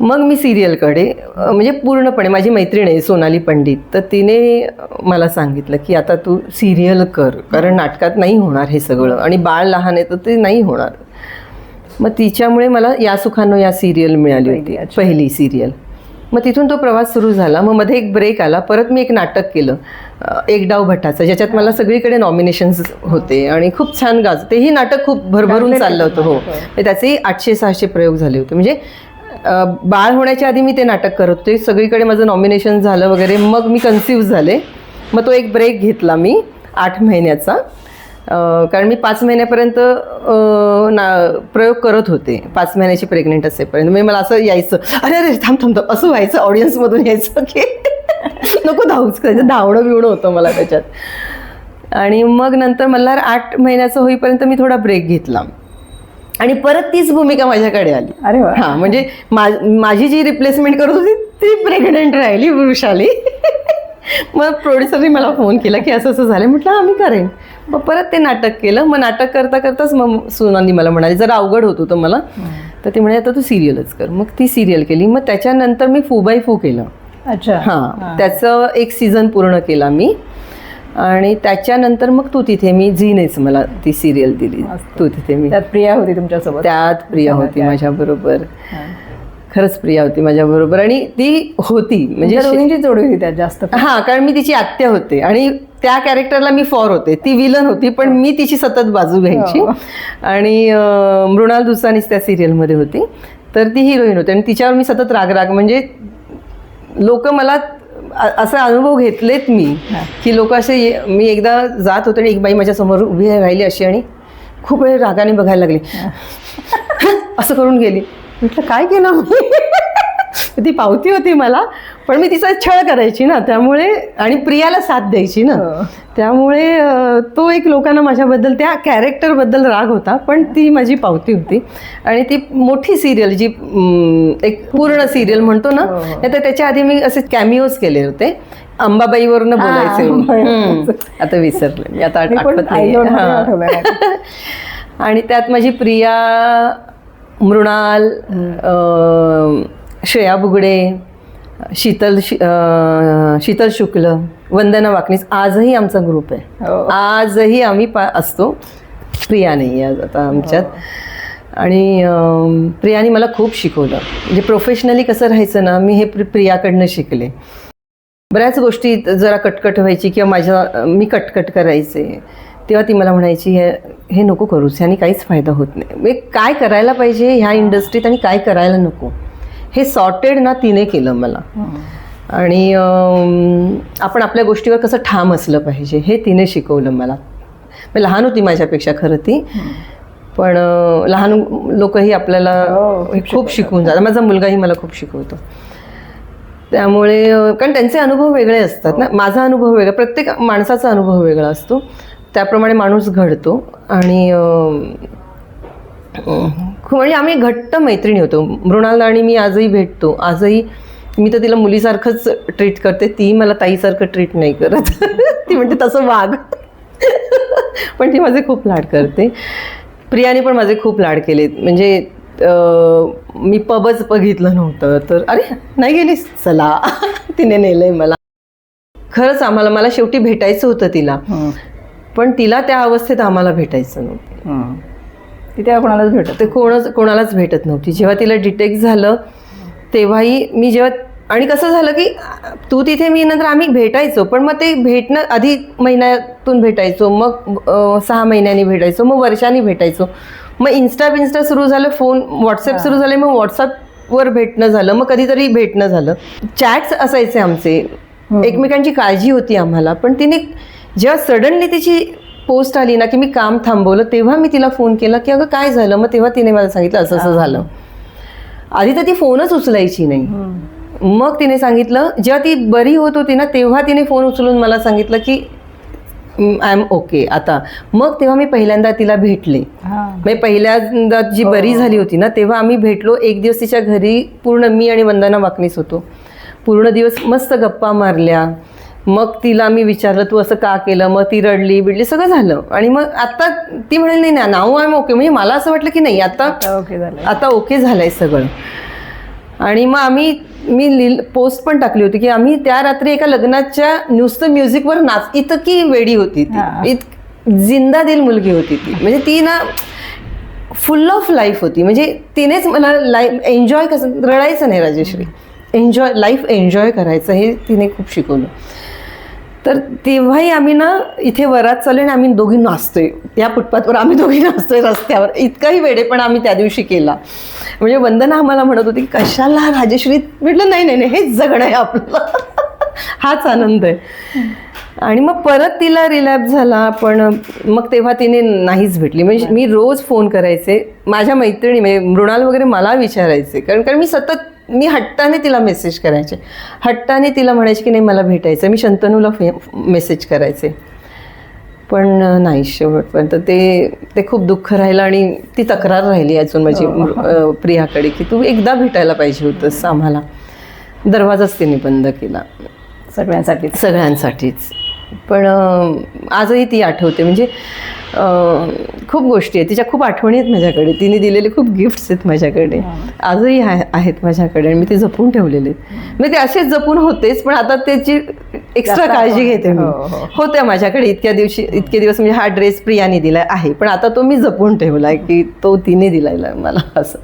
मग मी सिरियलकडे म्हणजे पूर्णपणे माझी मैत्रीण आहे सोनाली पंडित तर तिने मला सांगितलं की आता तू सिरियल कर कारण नाटकात नाही होणार हे सगळं आणि बाळ लहान आहे तर ते नाही होणार. मग तिच्यामुळे मला या सुखानं या सिरियल मिळाली होती. पहिली सिरियल. मग तिथून तो प्रवास सुरू झाला मग मध्ये एक ब्रेक आला परत मी एक नाटक केलं एक डाव भटाचं ज्याच्यात मला सगळीकडे नॉमिनेशन्स होते आणि खूप छान गाज तेही नाटक खूप भरभरून चाललं होतं हो. नाटक, हो. तर त्याचे आठशे सहाशे प्रयोग झाले होते. म्हणजे बाळ होण्याच्या आधी मी ते नाटक करत होते. सगळीकडे माझं नॉमिनेशन झालं वगैरे. मग मी कन्सिव्ह झाले. मग तो एक ब्रेक घेतला मी आठ महिन्याचा. कारण मी पाच महिन्यापर्यंत ना प्रयोग करत होते. पाच महिन्याची प्रेग्नेंट असेपर्यंत. म्हणजे मला असं यायचं अरे अरे थांब थांब थांब. असं व्हायचं ऑडियन्समधून यायचं की नको धावूच करायचं. म्हणजे धावणं बिवणं होतं मला त्याच्यात. आणि मग नंतर मला आठ महिन्याचं होईपर्यंत मी थोडा ब्रेक घेतला. आणि परत तीच भूमिका माझ्याकडे आली. अरे हा म्हणजे माझी जी रिप्लेसमेंट करत होती ती प्रेग्नेंट राहिली वृषाली. मग प्रोड्युसरने मला फोन केला की असं असं झालं म्हटलं हा मी करेन. मग परत ते नाटक केलं. मग नाटक करता करताच मग सोनाली मला म्हणाली जरा अवघड होत होतं मला. तर ती म्हणे आता तू सिरियलच कर. मग ती सिरियल केली. मग त्याच्यानंतर मी फू बाय फू केलं. अच्छा. हां. त्याचं एक सीझन पूर्ण केला मी. आणि त्याच्यानंतर मग तू तिथे मी झीनेच मला ती सिरियल दिली. तू तिथे मी. त्यात प्रिया होती तुमच्यासोबत? त्यात प्रिया होती माझ्याबरोबर. खरंच प्रिया होती माझ्याबरोबर आणि ती होती म्हणजे दोघींची जोडी होती त्यात जास्त. हा कारण मी तिची आत्या होते. आणि त्या कॅरेक्टरला मी फॉर होते. ती विलन होती पण मी तिची सतत बाजू घ्यायची. हो. आणि मृणाल दुसानीच त्या सिरियलमध्ये होती. तर ती हिरोईन होती. आणि तिच्यावर मी सतत राग राग म्हणजे लोक मला असा अनुभव घेतलेत मी की लोक असे मी एकदा जात होते आणि एक बाई माझ्यासमोर उभी राहिली अशी आणि खूप वेळ रागाने बघायला लागली. असं करून गेली. म्हटलं काय केलं मी? ती पावती होती मला पण मी तिचा छळ करायची ना त्यामुळे आणि प्रियाला साथ द्यायची ना हो. त्यामुळे तो एक लोकांना माझ्याबद्दल त्या कॅरेक्टरबद्दल राग होता पण ती माझी पावती होती आणि ती मोठी सिरियल जी एक पूर्ण सिरियल म्हणतो ना हो, हो. नाही तर त्याच्या आधी मी असे कॅमिओज केले होते अंबाबाईवरनं बोलायचे. आता विसरले मी आता आठवत नाही. आणि त्यात माझी प्रिया मृणाल श्रेया बुगडे शीतल शि- शीतल शुक्ल वंदना वाकनीस आजही आमचा ग्रुप आहे. हो. आजही आम्ही पा असतो. प्रिया नाही आज आता आमच्यात. आणि अं, प्रियाने मला खूप शिकवलं. म्हणजे प्रोफेशनली कसं राहायचं ना मी हे प्रि- प्रियाकडनं शिकले. बऱ्याच गोष्टी जरा कटकट व्हायची किंवा माझ्या मी कटकट करायचे. तेव्हा ती मला म्हणायची हे हे नको करूस ह्यानी काहीच फायदा होत नाही. म्हणजे काय करायला पाहिजे ह्या इंडस्ट्रीत आणि काय करायला नको? हे सॉर्टेड ना तिने केलं मला. आणि आपण आपल्या गोष्टीवर कसं ठाम असलं पाहिजे हे तिने शिकवलं मला. मी लहान होती माझ्यापेक्षा खरं ती. पण लहान लोकही आपल्याला हो, खूप शिकवून जातात. माझा मुलगाही मला खूप शिकवतो. त्यामुळे कारण त्यांचे अनुभव वेगळे असतात ना. माझा अनुभव वेगळा प्रत्येक माणसाचा अनुभव वेगळा असतो. त्याप्रमाणे माणूस घडतो. आणि म्हणजे आम्ही घट्ट मैत्रिणी होतो. मृणाल आणि मी आजही भेटतो. आजही मी तर तिला मुलीसारखंच ट्रीट करते. ती मला ताईसारखं ट्रीट नाही करत. ती म्हणते तसं वाग. पण ती माझे खूप लाड करते. प्रियाने पण माझे खूप लाड केलेत म्हणजे मी पबच बघितलं नव्हतं. तर अरे नाही गेलीस? चला. तिने नेलंय मला. खरंच आम्हाला मला शेवटी भेटायचं होतं तिला. पण तिला त्या अवस्थेत आम्हाला भेटायचं नव्हतं. ती तेव्हा कोणालाच भेटत ते कोणच कोणालाच भेटत नव्हती. जेव्हा तिला डिटेक्ट झालं तेव्हाही मी जेव्हा आणि कसं झालं की तू तिथे मी नंतर आम्ही भेटायचो पण मग ते भेटणं आधी महिन्यातून भेटायचो मग सहा महिन्यांनी भेटायचो मग वर्षांनी भेटायचो. मग इन्स्टा बिन्स्टा सुरू झालं फोन व्हॉट्सअप सुरू झाले मग व्हॉट्सअपवर भेटणं झालं मग कधीतरी भेटणं झालं. चॅट्स असायचे आमचे. एकमेकांची काळजी होती आम्हाला पण तिने जेव्हा सडनली तिची पोस्ट आली ना की मी काम थांबवलं तेव्हा मी तिला फोन केला की अगं काय झालं? मग तेव्हा तिने मला सांगितलं असं असं झालं. आधी तर ती फोनच उचलायची नाही. मग तिने सांगितलं जेव्हा ती बरी होत होती ना तेव्हा तिने फोन उचलून मला सांगितलं की आय एम ओके आता मग तेव्हा मी पहिल्यांदा तिला भेटले. हां. म्हणजे पहिल्यांदा जी बरी झाली होती ना तेव्हा आम्ही भेटलो एक दिवस तिच्या घरी पूर्ण मी आणि वंदना वाकनीस होतो. पूर्ण दिवस मस्त गप्पा मारल्या. मग तिला मी विचारलं तू असं का केलं? मग ती रडली बिडली सगळं झालं. आणि मग आता ती म्हणाली नाही ना नाव आय ओके म्हणजे मला असं वाटलं की नाही आता ओके झालं आता ओके झालंय सगळं. आणि मग आम्ही मी लिल पोस्ट पण टाकली होती की आम्ही त्या रात्री एका लग्नाच्या नुसतं म्युझिकवर नाच इतकी वेडी होती. ती. इत जिंदा दिल मुलगी होती ती. म्हणजे ती ना फुल ऑफ लाईफ होती. म्हणजे तिनेच मला लाईफ एन्जॉय कसं रडायचं नाही राजेश्री. एन्जॉय लाईफ एन्जॉय करायचं हे तिने खूप शिकवलं. तर तेव्हाही आम्ही ना इथे वरात चालू आणि आम्ही दोघी नाचतोय. या फुटपाथवर आम्ही दोघी नाचतोय रस्त्यावर. इतकाही वेडे पण आम्ही त्या दिवशी केला. म्हणजे वंदना आम्हाला म्हणत होती कशाला राजेश्री? म्हटलं नाही नाही नाही हेच जगणं आहे आपलं. हाच आनंद आहे. आणि मग परत तिला रिलॅप्स झाला पण मग तेव्हा तिने नाहीच भेटली. म्हणजे मी रोज फोन करायचे. माझ्या मैत्रिणी म्हणजे मृणाल वगैरे मला विचारायचे. कारण कारण मी सतत मी हट्टाने तिला मेसेज करायचे. हट्टाने तिला म्हणायचे की नाही मला भेटायचं मी शंतनूला फे मेसेज करायचे. पण नाही शेवटपर्यंत ते ते खूप दुःख राहिलं आणि ती तक्रार राहिली अजून माझी अं, प्रियाकडे की तू एकदा भेटायला पाहिजे होतंस आम्हाला. दरवाजाच तिने बंद केला. सगळ्यांसाठी सगळ्यांसाठीच. पण आजही ती आठवते. म्हणजे खूप गोष्टी आहेत. तिच्या खूप आठवणी आहेत माझ्याकडे. तिने दिलेले खूप गिफ्ट्स आहेत माझ्याकडे. आजही आहे- आहेत माझ्याकडे आणि मी ते जपून ठेवलेले आहेत. म्हणजे ते असेच जपून होतेच पण आता त्याची एक्स्ट्रा काळजी. घेते मी. हो, हो. होत्या माझ्याकडे इतक्या दिवशी इतके दिवस म्हणजे हा ड्रेस प्रियाने दिलाय आहे. पण आता तो मी जपून ठेवलाय की तो तिने दिलाय मला असं.